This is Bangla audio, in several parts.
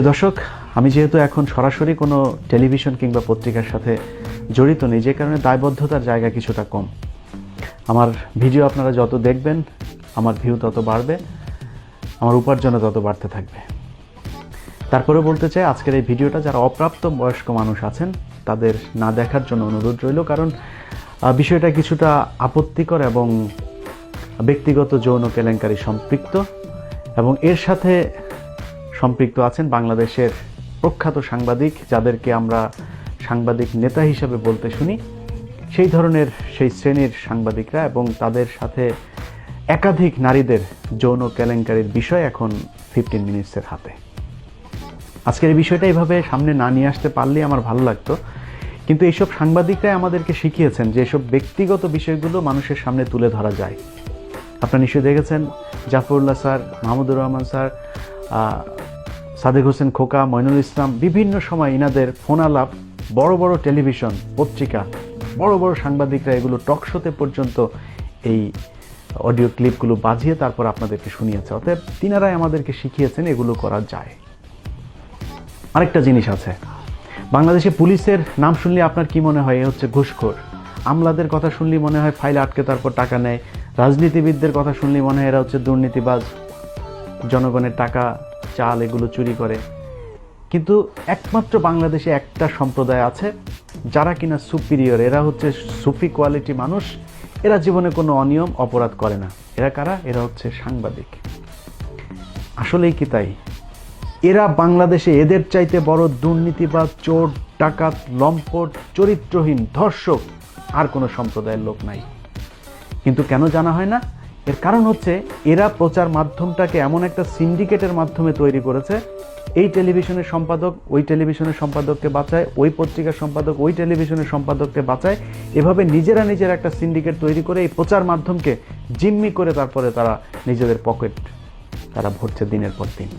প্রিয় দর্শক, আমি যেহেতু এখন সরাসরি কোনো টেলিভিশন কিংবা পত্রিকার সাথে জড়িত নেই, যে কারণে দায়বদ্ধতার জায়গা কিছুটা কম। আমার ভিডিও আপনারা যত দেখবেন, আমার ভিউ তত বাড়বে, আমার উপার্জনও তত বাড়তে থাকবে। তারপরে বলতে চাই, আজকের এই ভিডিওটা যারা অপ্রাপ্ত বয়স্ক মানুষ আছেন, তাদের না দেখার জন্য অনুরোধ রইল, কারণ বিষয়টা কিছুটা আপত্তিকর এবং ব্যক্তিগত যৌন কেলেঙ্কারি সম্পৃক্ত এবং এর সাথে সম্পৃক্ত আছেন বাংলাদেশের প্রখ্যাত সাংবাদিক, যাদেরকে আমরা সাংবাদিক নেতা হিসেবে বলতে শুনি। সেই ধরনের সেই শ্রেণির সাংবাদিকরা এবং তাদের সাথে একাধিক নারীদের যৌন কেলেঙ্কারির বিষয় এখন ফিফটিন মিনিটসের হাতে। আজকের এই বিষয়টা এইভাবে সামনে না নিয়ে আসতে পারলেই আমার ভালো লাগতো। কিন্তু এইসব সাংবাদিকরাই আমাদেরকে শিখিয়েছেন যে এসব ব্যক্তিগত বিষয়গুলো মানুষের সামনে তুলে ধরা যায়। আপনারা নিশ্চয়ই দেখেছেন জাফরুল্লাহ স্যার, মাহমুদুর রহমান স্যার সাদেক হোসেন খোকা, মইনুল ইসলাম, বিভিন্ন সময় ইনাদের ফোন আলাপ বড় বড় টেলিভিশন, পত্রিকা, বড় বড় সাংবাদিকরা এগুলো টক শোতে পর্যন্ত এই অডিও ক্লিপগুলো বাজিয়ে তারপর আপনাদেরকে শুনিয়েছে। অতএব তিনারাই আমাদেরকে শিখিয়েছেন এগুলো করা যায়। আরেকটা জিনিস আছে। বাংলাদেশে পুলিশের নাম শুনলে আপনার কি মনে হয়? এ হচ্ছে ঘুষখোর। আমলাদের কথা শুনলে মনে হয় ফাইল আটকে তারপর টাকা নেয়। রাজনীতিবিদদের কথা শুনলে মনে হয় এরা হচ্ছে দুর্নীতিবাজ। জনগণের টাকা, চাল এগুলো চুরি করে। কিন্তু একমাত্র বাংলাদেশে একটা সম্প্রদায় আছে, যারা কিনা সুপিরিয়র এরা হচ্ছে সুফি কোয়ালিটি মানুষ, এরা জীবনে কোনো অনিয়ম, অপরাধ করে না। এরা কারা? এরা হচ্ছে সাংবাদিক। আসলেই কি তাই? এরা বাংলাদেশে এদের চাইতে বড় দুর্নীতিবাদ চোর, ডাকাত, লম্পট, চরিত্রহীন, ধর্ষক আর কোনো সম্প্রদায়ের লোক নাই। কিন্তু কেন জানা হয় না? এর কারণ হচ্ছে এরা প্রচার মাধ্যমটাকে এমন একটা সিন্ডিকেটের মাধ্যমে তৈরি করেছে। এই টেলিভিশনের সম্পাদক, ওই টেলিভিশনের সম্পাদককে বাঁচায়, ওই পত্রিকার সম্পাদক, ওই টেলিভিশনের সম্পাদককে বাঁচায়। এভাবে নিজেরা নিজের একটা সিন্ডিকেট তৈরি করে এই প্রচার মাধ্যমকে জিম্মি করে তারপরে তারা নিজেদের পকেট, তারা ভরছে দিনের পর দিন।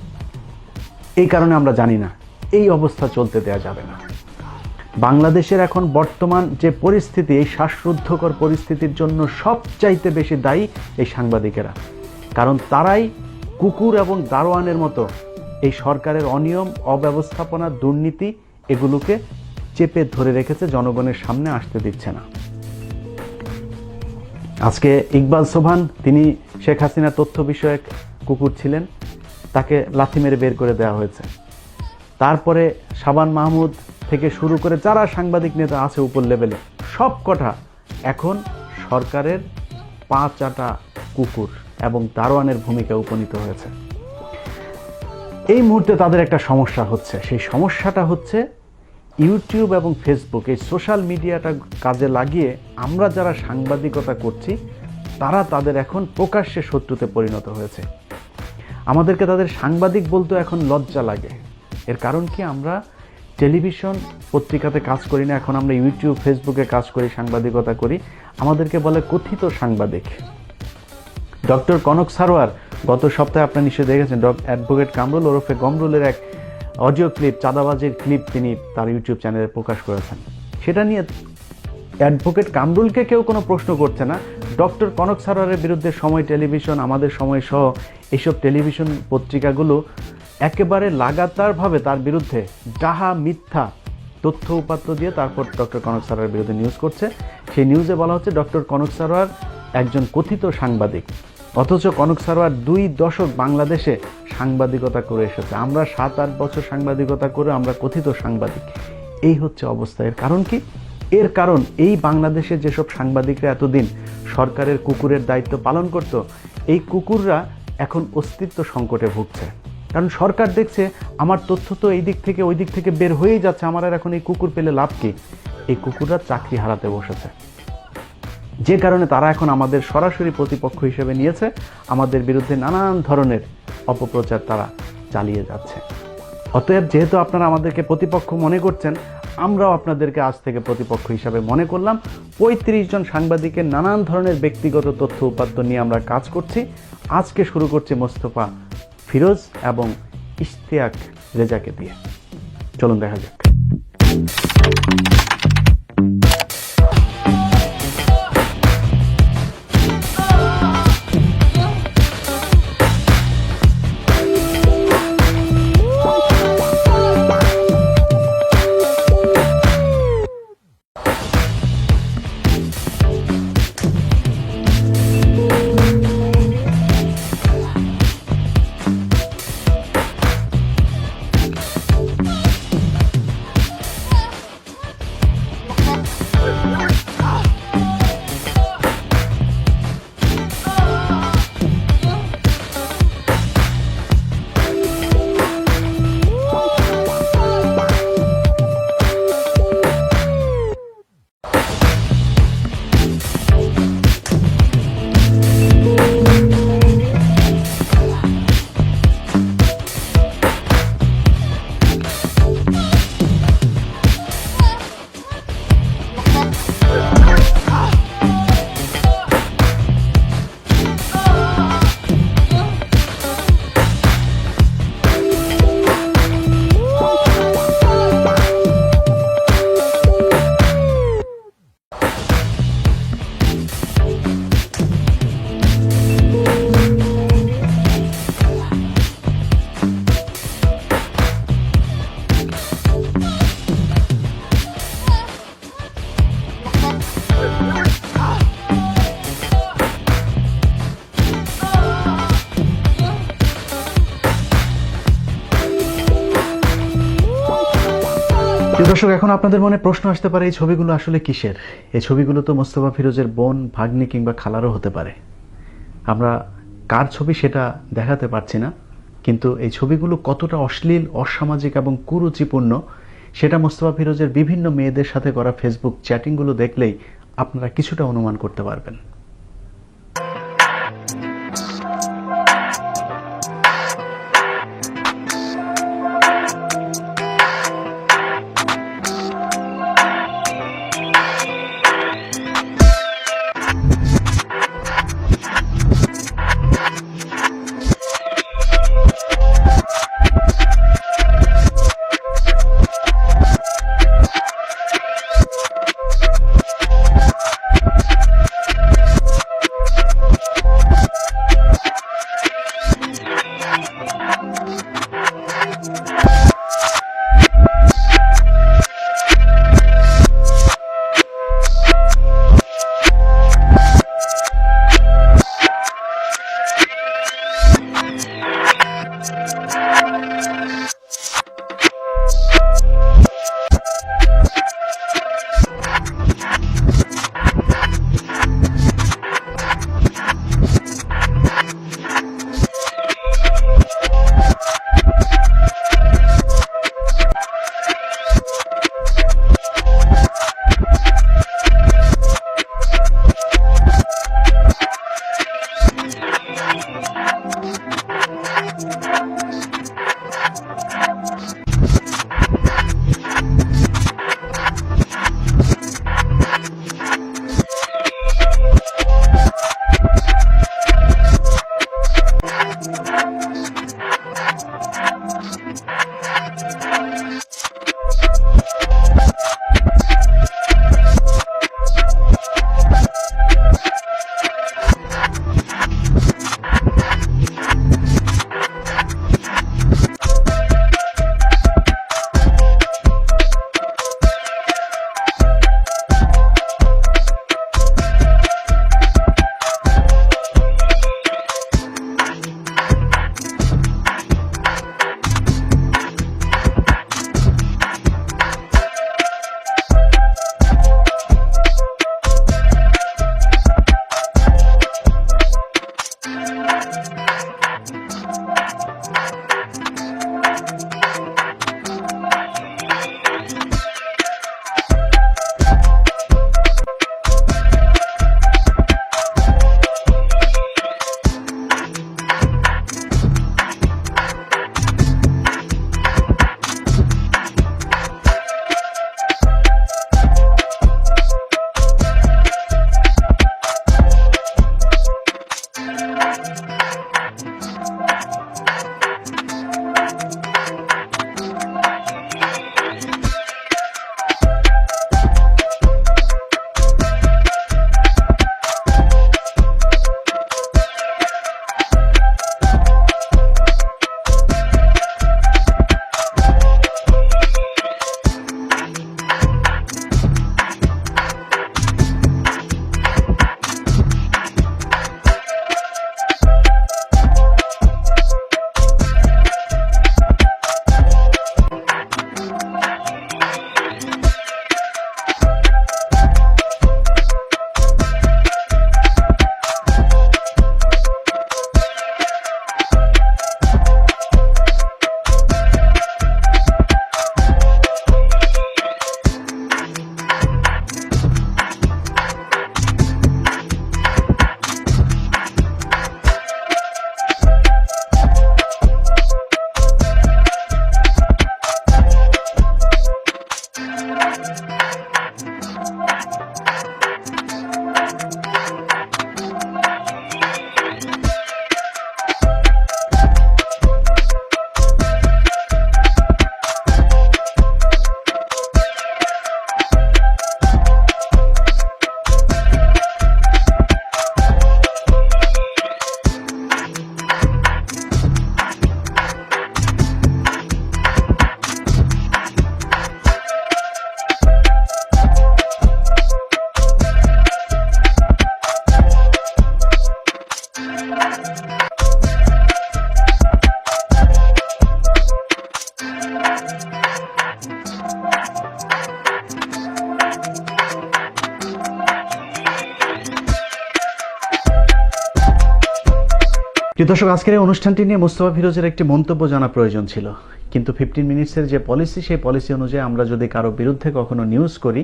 এই কারণে আমরা জানি না, এই অবস্থা চলতে দেওয়া যাবে না। বাংলাদেশের এখন বর্তমান যে পরিস্থিতি, এই শ্বাসরুদ্ধকর পরিস্থিতির জন্য সবচাইতে বেশি দায়ী এই সাংবাদিকেরা। কারণ তারাই কুকুর এবং দারোয়ানের মতো এই সরকারের অনিয়ম, অব্যবস্থাপনা, দুর্নীতি এগুলোকে চেপে ধরে রেখেছে, জনগণের সামনে আসতে দিচ্ছে না। আজকে ইকবাল সোভান তিনি শেখ হাসিনা তথ্য বিষয়ক কুকুর ছিলেন, তাকে লাথি মেরে বের করে দেওয়া হয়েছে। তারপরে শাবান মাহমুদ থেকে শুরু করে যারা সাংবাদিক নেতা আছে উপর লেভেলে, সব কটা এখন সরকারের পাঁচ আটা কুকুর এবং দারোয়ানের ভূমিকা উপনীত হয়েছে। এই মুহূর্তে তাদের একটা সমস্যা হচ্ছে। সেই সমস্যাটা হচ্ছে ইউটিউব এবং ফেসবুক, এই সোশ্যাল মিডিয়াটা কাজে লাগিয়ে আমরা যারা সাংবাদিকতা করছি, তারা তাদের এখন প্রকাশ্যে শত্রুতে পরিণত হয়েছে। আমাদেরকে তাদের সাংবাদিক বলতেও এখন লজ্জা লাগে। এর কারণ কি? আমরা টেলিভিশন পত্রিকাতে কাজ করি না, এখন আমরা ইউটিউব, ফেসবুকে কাজ করি, সাংবাদিকতা করি। আমাদেরকে বলে কথিত সাংবাদিক। ডক্টর কনক সারোয়ার গত সপ্তাহে আপনার নিশ্চয়ই দেখেছেন অ্যাডভোকেট কামরুল ওরফে গমরুলের এক অডিও ক্লিপ, চাঁদাবাজির ক্লিপ তিনি তার ইউটিউব চ্যানেলে প্রকাশ করেছেন। সেটা নিয়ে অ্যাডভোকেট কামরুলকে কেউ কোনো প্রশ্ন করছে না। ডক্টর কনক সারোয়ারের বিরুদ্ধে সময় টেলিভিশন, আমাদের সময় সহ এইসব টেলিভিশন পত্রিকাগুলো একেবারে লাগাতারভাবে তার বিরুদ্ধে ডাহা মিথ্যা তথ্য উপাত্ত দিয়ে তারপর ডক্টর কনক সারোয়ারের বিরুদ্ধে নিউজ করছে। সেই নিউজে বলা হচ্ছে ডক্টর কনক সারোয়ার একজন কথিত সাংবাদিক। অথচ কনক সারোয়ার দুই দশক বাংলাদেশে সাংবাদিকতা করে এসেছে। আমরা সাত, আট বছর সাংবাদিকতা করে আমরা কথিত সাংবাদিক। এই হচ্ছে অবস্থা। এর কারণ কি? এর কারণ এই বাংলাদেশে যেসব সাংবাদিকরা এতদিন সরকারের কুকুরের দায়িত্ব পালন করত, এই কুকুররা এখন অস্তিত্ব সংকটে ভুগছে। কারণ সরকার দেখছে আমার তথ্য তো এই দিক থেকে, ওই দিক থেকে বের হয়েই যাচ্ছে, আমার আর এখন এই কুকুর পেলে লাভ কি? এই কুকুররা চাকরি হারাতে বসেছে। যে কারণে তারা এখন আমাদের সরাসরি প্রতিপক্ষ হিসেবে নিয়েছে, আমাদের বিরুদ্ধে নানান ধরনের অপপ্রচার তারা চালিয়ে যাচ্ছে। অতএব যেহেতু আপনারা আমাদেরকে প্রতিপক্ষ মনে করছেন, আমরাও আপনাদেরকে আজ থেকে প্রতিপক্ষ হিসাবে মনে করলাম, পঁয়ত্রিশ জন সাংবাদিকের নানান ধরনের ব্যক্তিগত তথ্য উপাত্ত নিয়ে আমরা কাজ করছি। আজকে শুরু করছি মোস্তফা ফিরোজ এবং ইশতিয়াক রেজাকে দিয়ে। চলুন দেখা যাক। দর্শক, এখন আপনাদের মনে প্রশ্ন আসতে পারে, এই ছবিগুলো আসলে কিসের? এই ছবিগুলো তো মোস্তফা ফিরোজের বোন, ভাগ্নি কিংবা খালারও হতে পারে। আমরা কার ছবি সেটা দেখাতে পারছি না, কিন্তু এই ছবিগুলো কতটা অশ্লীল, অসামাজিক এবং কুরুচিপূর্ণ, সেটা মোস্তফা ফিরোজের বিভিন্ন মেয়েদের সাথে করা ফেসবুক চ্যাটিংগুলো দেখলেই আপনারা কিছুটা অনুমান করতে পারবেন। দর্শক, আজকের এই অনুষ্ঠানটি নিয়ে মুস্তফা ফিরোজের একটি মন্তব্য জানা প্রয়োজন ছিল। কিন্তু ফিফটিন মিনিটসের যে পলিসি সেই পলিসি অনুযায়ী আমরা যদি কারও বিরুদ্ধে কখনো নিউজ করি,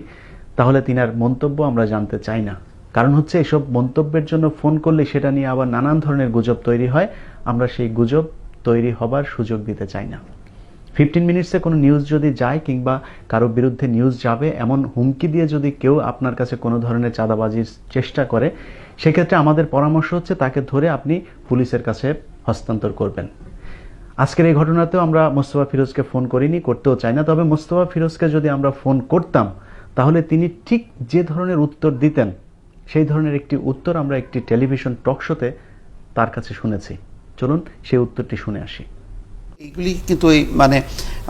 তাহলে তিনার মন্তব্য আমরা জানতে চাই না। কারণ হচ্ছে, এসব মন্তব্যের জন্য ফোন করলে সেটা নিয়ে আবার নানান ধরনের গুজব তৈরি হয়। আমরা সেই গুজব তৈরি হবার সুযোগ দিতে চাই না। ফিফটিন মিনিটসে কোনো নিউজ যদি যায় কিংবা কারও বিরুদ্ধে নিউজ যাবে, এমন হুমকি দিয়ে যদি কেউ আপনার কাছে কোনো ধরনের চাঁদাবাজির চেষ্টা করে সেক্ষেত্রে আমাদের পরামর্শ হচ্ছে তাকে ধরে আপনি পুলিশের কাছে হস্তান্তর করবেন। আজকের এই ঘটনাতেও আমরা মোস্তফা ফিরোজকে ফোন করিনি, করতেও চাই না। তবে মোস্তফা ফিরোজকে যদি আমরা ফোন করতাম, তাহলে তিনি ঠিক যে ধরনের উত্তর দিতেন, সেই ধরনের একটি উত্তর আমরা একটি টেলিভিশন টক শোতে তার কাছে শুনেছি। চলুন সেই উত্তরটি শুনে আসি। এইগুলি কিন্তু ওই মানে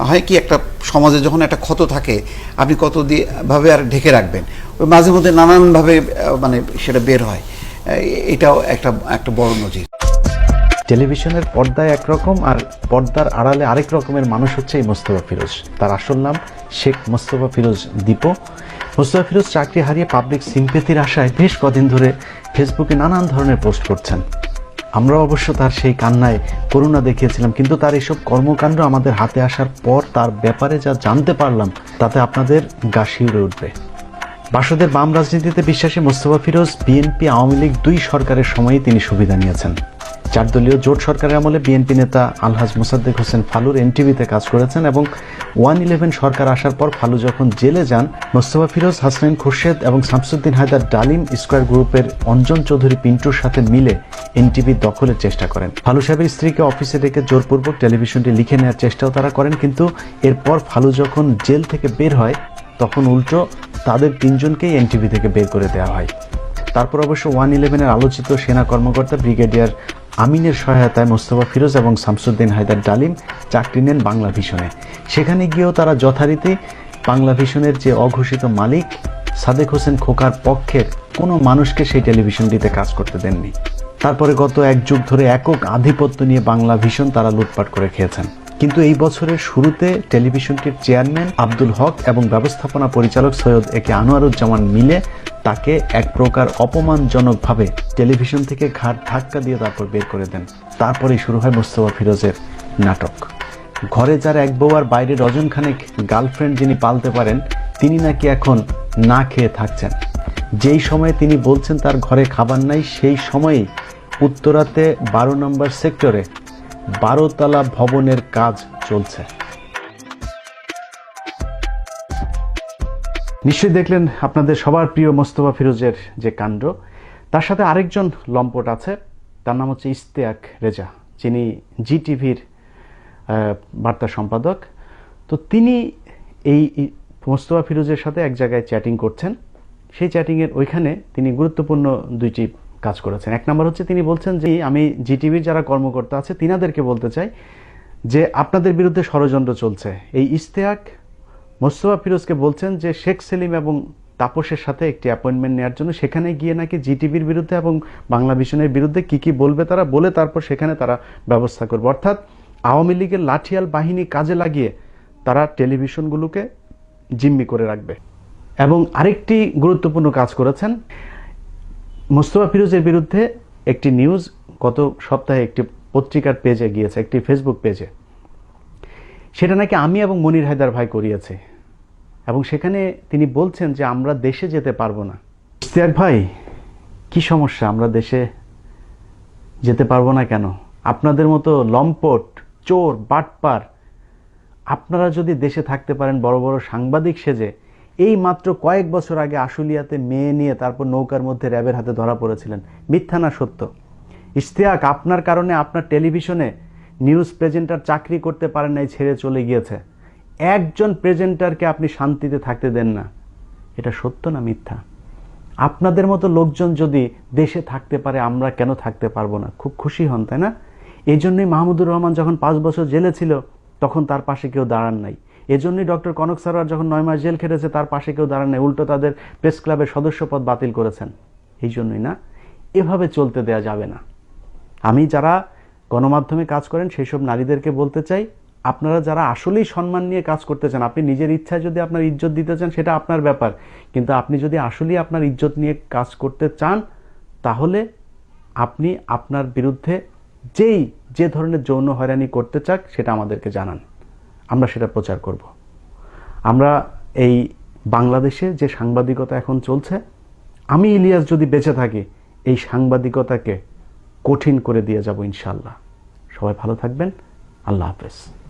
হয় কি একটা সমাজে যখন একটা ক্ষত থাকে, আপনি কত দিয়ে ভাবে আর ঢেকে রাখবেন। ওই মাঝে মধ্যে নানানভাবে মানে সেটা বের হয়। এটাও একটা একটা বড় নজির। টেলিভিশনের পর্দায় একরকম আর পর্দার আড়ালে আরেক রকমের মানুষ হচ্ছে এই মোস্তফা ফিরোজ। তার আসল নাম শেখ মোস্তফা ফিরোজ দীপো। মোস্তফা ফিরোজ চাকরি হারিয়ে পাবলিক সিম্পেথির আশায় বেশ কদিন ধরে ফেসবুকে নানান ধরনের পোস্ট করছেন। আমরা অবশ্য তার সেই কান্নায় করুণা দেখিয়েছিলাম, কিন্তু তার এসব কর্মকাণ্ড আমাদের হাতে আসার পর তার ব্যাপারে যা জানতে পারলাম, তাতে আপনাদের গা শিউরে উঠবে। বাসদের বাম রাজনীতিতে বিশ্বাসী মোস্তফা ফিরোজ, বিএনপি, আওয়ামী লীগ দুই সরকারের সময়ই তিনি সুবিধা নিয়েছেন। চার দলীয় জোট সরকারের আমলে বিএনপি নেতা আলহাজ মোসাদ্দেক হোসেন ফালুর এনটিভিতে কাজ করেছেন এবং ওয়ান ইলেভেন সরকার আসার পর ফালু যখন জেলে যান, মোস্তফা ফিরোজ, হাসনাইন খুরশেদ এবং শামসুদ্দিন হায়দার ডালিম স্কোয়ার গ্রুপের অঞ্জন চৌধুরী পিন্টুর সাথে মিলে এনটিভি দখলের চেষ্টা করেন। ফালু সাহেবের স্ত্রীকে অফিসে ডেকে জোরপূর্বক টেলিভিশনটি লিখে নেওয়ার চেষ্টাও তারা করেন, কিন্তু এরপর ফালু যখন জেল থেকে বের হয় তখন উল্টো তাদের তিনজনকেই এনটিভি থেকে বের করে দেওয়া হয়। তারপর অবশ্য ওয়ান ইলেভেনের আলোচিত সেনা কর্মকর্তা ব্রিগেডিয়ার আমিনের সহায়তায় মোস্তফা ফিরোজ এবং শামসুদ্দিন হায়দার ডালিম চাকরি নেন বাংলা ভিশনে। সেখানে গিয়েও তারা যথারীতি বাংলা ভিশনের যে অঘোষিত মালিক সাদেক হোসেন খোকার পক্ষের কোনো মানুষকে সেই টেলিভিশনটিতে কাজ করতে দেননি। তারপরে গত এক যুগ ধরে একক আধিপত্য নিয়ে বাংলা ভীষণ তারা লুটপাট করে খেয়েছেন। কিন্তু এই বছরের শুরুতে টেলিভিশনটির চেয়ারম্যান আব্দুল হক এবং ব্যবস্থাপনা পরিচালক সৈয়দ একে আনোয়ারুজ্জামান মিলে তাকে এক প্রকার অপমানজনকভাবে টেলিভিশন থেকে ঘাট ধাক্কা দিয়ে তারপর বের করে দেন। তারপরেই শুরু হয় মোস্তফা ফিরোজের নাটক। ঘরে যার এক বউ আর বাইরে ডজনখানেক গার্লফ্রেন্ড যিনি পালতে পারেন, তিনি নাকি এখন না খেয়ে থাকছেন। যেই সময়ে তিনি বলছেন তার ঘরে খাবার নাই, সেই সময়েই উত্তরাতে বারো নম্বর সেক্টরে বারোতলা ভবনের কাজ চলছে। নিশ্চয়ই দেখলেন আপনাদের সবার প্রিয় মোস্তফা ফিরোজের যে কাণ্ড। তার সাথে আরেকজন লম্পট আছে, তার নাম হচ্ছে ইস্তেয়াক রেজা। যিনি জি টিভির বার্তা সম্পাদক। তো তিনি এই মোস্তফা ফিরোজের সাথে এক জায়গায় চ্যাটিং করছেন। সেই চ্যাটিংয়ের ওইখানে তিনি গুরুত্বপূর্ণ দুইটি কাজ করেছেন। এক নম্বর হচ্ছে তিনি বলছেন যে, আমি জি টিভির যারা কর্মকর্তা আছে, তিনাদেরকে বলতে চাই যে, আপনাদের বিরুদ্ধে ষড়যন্ত্র চলছে। এই ইস্তেয়াক মোস্তফা ফিরোজকে বলছেন যে, শেখ সেলিম এবং তাপসের সাথে একটি অ্যাপয়েন্টমেন্ট নেওয়ার জন্য সেখানে গিয়ে নাকি জিটিভির বিরুদ্ধে এবং বাংলা ভিশনের বিরুদ্ধে কি কি বলবে তারা, বলে তারপর সেখানে তারা ব্যবস্থা করবে। অর্থাৎ আওয়ামী লীগের লাঠিয়াল বাহিনী কাজে লাগিয়ে তারা টেলিভিশনগুলোকে জিম্মি করে রাখবে। এবং আরেকটি গুরুত্বপূর্ণ কাজ করেছেন মোস্তফা ফিরোজের বিরুদ্ধে একটি নিউজ গত সপ্তাহে একটি পত্রিকার পেজে গিয়েছে, একটি ফেসবুক পেজে। সেটা নাকি আমি এবং মনির হায়দার ভাই করিয়েছে। এবং সেখানে তিনি বলছেন যে আমরা দেশে যেতে পারব না। ইশতিয়াক ভাই, কি সমস্যা? আমরা দেশে যেতে পারব না কেন? আপনাদের মতো লম্পট, চোর, বাটপার, আপনারা যদি দেশে থাকতে পারেন বড় বড় সাংবাদিক সেজে এই মাত্র কয়েক বছর আগে আশুলিয়াতে মেয়ে নিয়ে তারপর নৌকার মধ্যে র্যাবের হাতে ধরা পড়েছিলেন। মিথ্যা না সত্য। ইশতিয়াক আপনার কারণে আপনার টেলিভিশনে নিউজ প্রেজেন্টার চাকরি করতে পারেন নাই, ছেড়ে চলে গিয়েছে। একজন প্রেজেন্টারকে আপনি শান্তিতে থাকতে দেন না। এটা সত্য না মিথ্যা? আপনাদের মতো লোকজন যদি দেশে থাকতে পারে, আমরা কেন থাকতে পারব না? খুব খুশি হন, তাই না? এই জন্যই মাহমুদুর রহমান যখন পাঁচ বছর জেলে ছিল, তখন তার পাশে কেউ দাঁড়ান নাই। এজন্যই ডক্টর কনক সারোয়ার যখন নয় মাস জেল খেটেছে, তার পাশে কেউ দাঁড়ান উল্টো তাদের প্রেস ক্লাবের সদস্যপদ বাতিল করেছেন। এই জন্যই না, এভাবে চলতে দেয়া যাবে না। আমি যারা গণমাধ্যমে কাজ করেন সেই সব নারীদেরকে বলতে চাই, আপনারা যারা আসলেই সম্মান নিয়ে কাজ করতে চান, আপনি নিজের ইচ্ছায় যদি আপনার ইজ্জত দিতে চান, সেটা আপনার ব্যাপার। কিন্তু আপনি যদি আসলেই আপনার ইজ্জত নিয়ে কাজ করতে চান, তাহলে আপনি আপনার বিরুদ্ধে যেই, যে ধরনের যৌন হয়রানি করতে চাক, সেটা আমাদেরকে জানান। আমরা সেটা প্রচার করব। আমরা এই বাংলাদেশে যে সাংবাদিকতা এখন চলছে, আমি ইলিয়াস যদি বেঁচে থাকি, এই সাংবাদিকতাকে কঠিন করে দিয়ে যাব ইনশাল্লাহ সবাই ভালো থাকবেন। আল্লাহ হাফেজ।